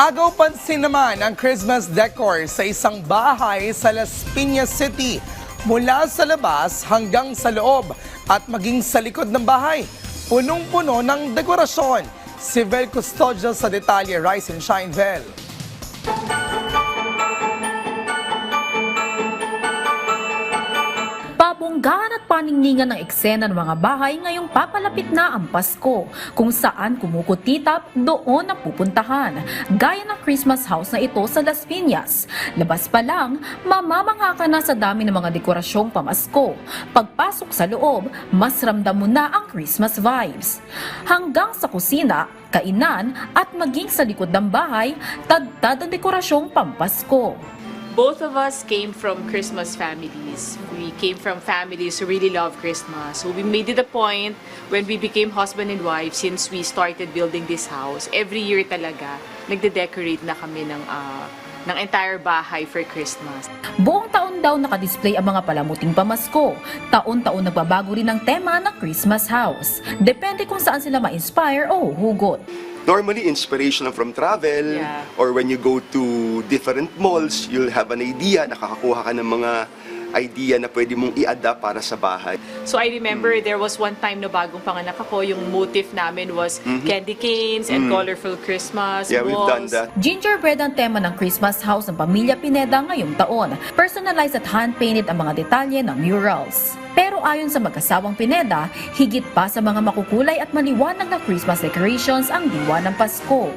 Agaw pansin naman ang Christmas decor sa isang bahay sa Las Piñas City mula sa labas hanggang sa loob at maging sa likod ng bahay. Punong-puno ng dekorasyon. Si Vel Custodio sa detalye Rise and Shine Vel. Pabonggaan at paningningan ng eksena ng mga bahay ngayong papalapit na ang Pasko, kung saan kumukutitap doon ang pupuntahan, gaya ng Christmas house na ito sa Las Piñas. Labas pa lang, mamamangha ka na sa dami ng mga dekorasyong pamasko. Pagpasok sa loob, mas ramdam mo na ang Christmas vibes. Hanggang sa kusina, kainan at maging sa likod ng bahay, tagtad ang dekorasyong pampasko. Both of us came from Christmas families. We came from families who really love Christmas. So we made it a point when we became husband and wife since we started building this house. Every year talaga, nagde-decorate na kami ng ah, ng entire bahay for Christmas. Buong taon daw nakadisplay ang mga palamuting pamasko. Taon-taon nagbabago rin ang tema ng Christmas house. Depende kung saan sila ma-inspire o hugot. Normally inspiration from travel Yeah. or when you go to different malls, you'll have an idea, nakakakuha ka ng mga idea na pwede mong i-adapt para sa bahay. So I remember there was one time na bagong panganak ako, yung motif namin was candy canes and colorful Christmas Yeah, we've done balls. that. Gingerbread ang tema ng Christmas house ng pamilya Pineda ngayong taon. Personalized at hand-painted ang mga detalye ng murals. Pero ayon sa mag-asawang Pineda, higit pa sa mga makukulay at maliwanag na Christmas decorations ang diwa ng Pasko.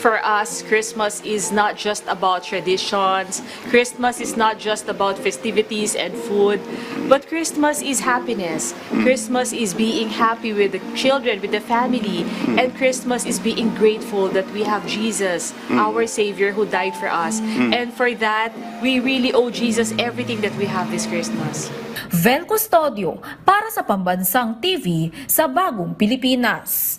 For us, Christmas is not just about traditions. Christmas is not just about festivities and food, but Christmas is happiness. Christmas is being happy with the children, with the family, and Christmas is being grateful that we have Jesus, our Savior, who died for us. And for that, we really owe Jesus everything that we have this Christmas. Vel Custodio para sa Pambansang TV sa Bagong Pilipinas.